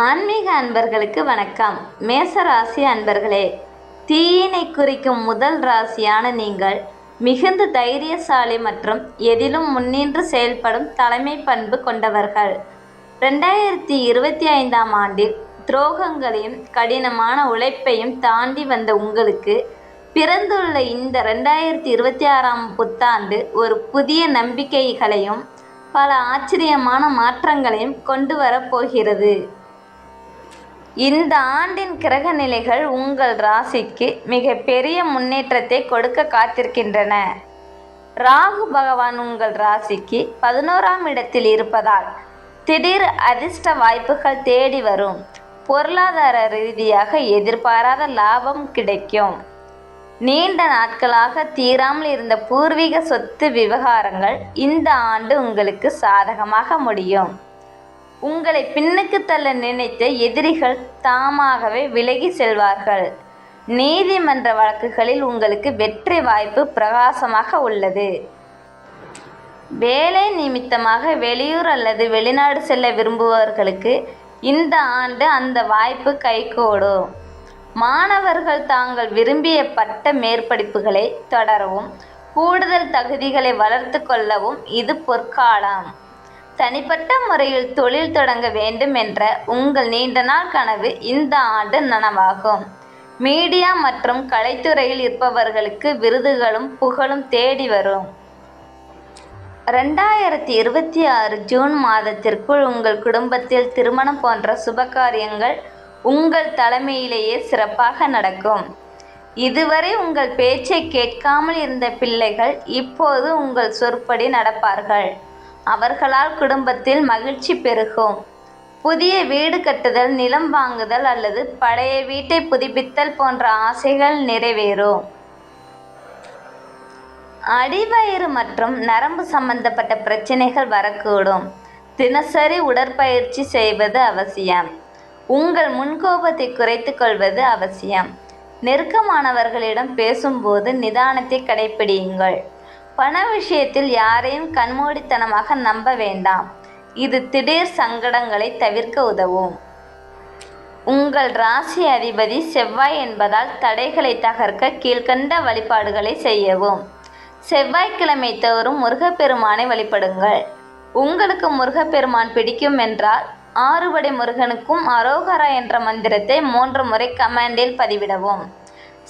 ஆன்மீக அன்பர்களுக்கு வணக்கம். மேச ராசி அன்பர்களே தீயினை குறிக்கும் முதல் ராசியான நீங்கள் மிகுந்த தைரியசாலி மற்றும் எதிலும் முன்னின்று செயல்படும் தலைமை பண்பு கொண்டவர்கள். ரெண்டாயிரத்தி இருபத்தி ஐந்தாம் ஆண்டில் துரோகங்களையும் கடினமான உழைப்பையும் தாண்டி வந்த உங்களுக்கு பிறந்துள்ள இந்த ரெண்டாயிரத்தி இருபத்தி ஆறாம் புத்தாண்டு ஒரு புதிய நம்பிக்கைகளையும் பல ஆச்சரியமான மாற்றங்களையும் கொண்டு வரப் போகிறது. இந்த ஆண்டின் கிரக நிலைகள் உங்கள் ராசிக்கு மிக பெரிய முன்னேற்றத்தை கொடுக்க காத்திருக்கின்றன. ராகு பகவான் உங்கள் ராசிக்கு பதினோராம் இடத்தில் இருப்பதால் திடீர் அதிர்ஷ்ட வாய்ப்புகள் தேடி வரும். பொருளாதார ரீதியாக எதிர்பாராத லாபம் கிடைக்கும். நீண்ட நாட்களாக தீராமல் இருந்த பூர்வீக சொத்து விவகாரங்கள் இந்த ஆண்டு உங்களுக்கு சாதகமாக முடியும். உங்களை பின்னுக்கு தள்ள நினைத்த எதிரிகள் தாமாகவே விலகி செல்வார்கள். நீதிமன்ற வழக்குகளில் உங்களுக்கு வெற்றி வாய்ப்பு பிரகாசமாக உள்ளது. வேலை நிமித்தமாக வெளியூர் அல்லது வெளிநாடு செல்ல விரும்புபவர்களுக்கு இந்த ஆண்டு அந்த வாய்ப்பு கைகூடும். மாணவர்கள் தாங்கள் விரும்பிய பட்ட மேற்படிப்புகளை தொடரவும் கூடுதல் தகுதிகளை வளர்த்து கொள்ளவும் இது பொற்காலம். தனிப்பட்ட முறையில் தொழில் தொடங்க வேண்டும் என்ற உங்கள் நீண்ட நாள் கனவு இந்த ஆண்டு நனவாகும். மீடியா மற்றும் கலைத்துறையில் இருப்பவர்களுக்கு விருதுகளும் புகழும் தேடி வரும். ரெண்டாயிரத்தி இருபத்தி ஆறு ஜூன் மாதத்திற்குள் உங்கள் குடும்பத்தில் திருமணம் போன்ற சுபகாரியங்கள் உங்கள் தலைமையிலேயே சிறப்பாக நடக்கும். இதுவரை உங்கள் பேச்சை கேட்காமல் இருந்த பிள்ளைகள் இப்போது உங்கள் சொற்படி நடப்பார்கள். அவர்களால் குடும்பத்தில் மகிழ்ச்சி பெருகும். புதிய வீடு கட்டுதல் நிலம் வாங்குதல் அல்லது பழைய வீட்டை புதுப்பித்தல் போன்ற ஆசைகள் நிறைவேறும். அடிவயிறு மற்றும் நரம்பு சம்பந்தப்பட்ட பிரச்சனைகள் வரக்கூடும். தினசரி உடற்பயிற்சி செய்வது அவசியம். உங்கள் முன்கோபத்தை குறைத்து கொள்வது அவசியம். நெருக்கமானவர்களிடம் பேசும்போது நிதானத்தை கடைப்பிடியுங்கள். பண விஷயத்தில் யாரையும் கண்மூடித்தனமாக நம்ப வேண்டாம். இது திடீர் சங்கடங்களை தவிர்க்க உதவும். உங்கள் ராசி அதிபதி செவ்வாய் என்பதால் தடைகளை தகர்க்க கீழ்கண்ட வழிபாடுகளை செய்யவும். செவ்வாய்க்கிழமை தோறும் முருகப்பெருமானை வழிபடுங்கள். உங்களுக்கு முருகப்பெருமான் பிடிக்கும் என்றால் ஆறுபடை முருகனுக்கும் அரோகரா என்ற மந்திரத்தை மூன்று முறை கமாண்டில் பதிவிடவும்.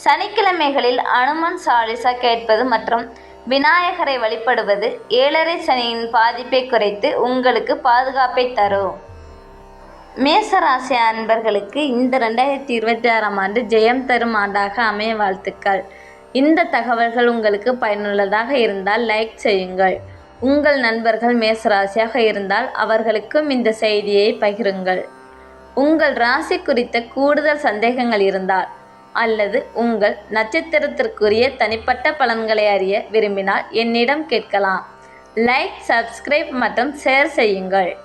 சனிக்கிழமைகளில் அனுமன் சாலிசா கேட்பது மற்றும் விநாயகரை வழிபடுவது ஏழரை சனியின் பாதிப்பை குறைத்து உங்களுக்கு பாதுகாப்பை தரும். மேசராசி அன்பர்களுக்கு இந்த ரெண்டாயிரத்தி இருபத்தி ஆறாம் ஆண்டு ஜெயம் தரும் ஆண்டாக அமைய வாழ்த்துக்கள். இந்த தகவல்கள் உங்களுக்கு பயனுள்ளதாக இருந்தால் லைக் செய்யுங்கள். உங்கள் நண்பர்கள் மேசராசியாக இருந்தால் அவர்களுக்கும் இந்த செய்தியை பகிருங்கள். உங்கள் ராசி குறித்த கூடுதல் சந்தேகங்கள் இருந்தால் அல்லது உங்கள் நட்சத்திரத்திற்குரிய தனிப்பட்ட பலன்களை அறிய விரும்பினால் என்னிடம் கேட்கலாம். லைக் சப்ஸ்கிரைப் மற்றும் ஷேர் செய்யுங்கள்.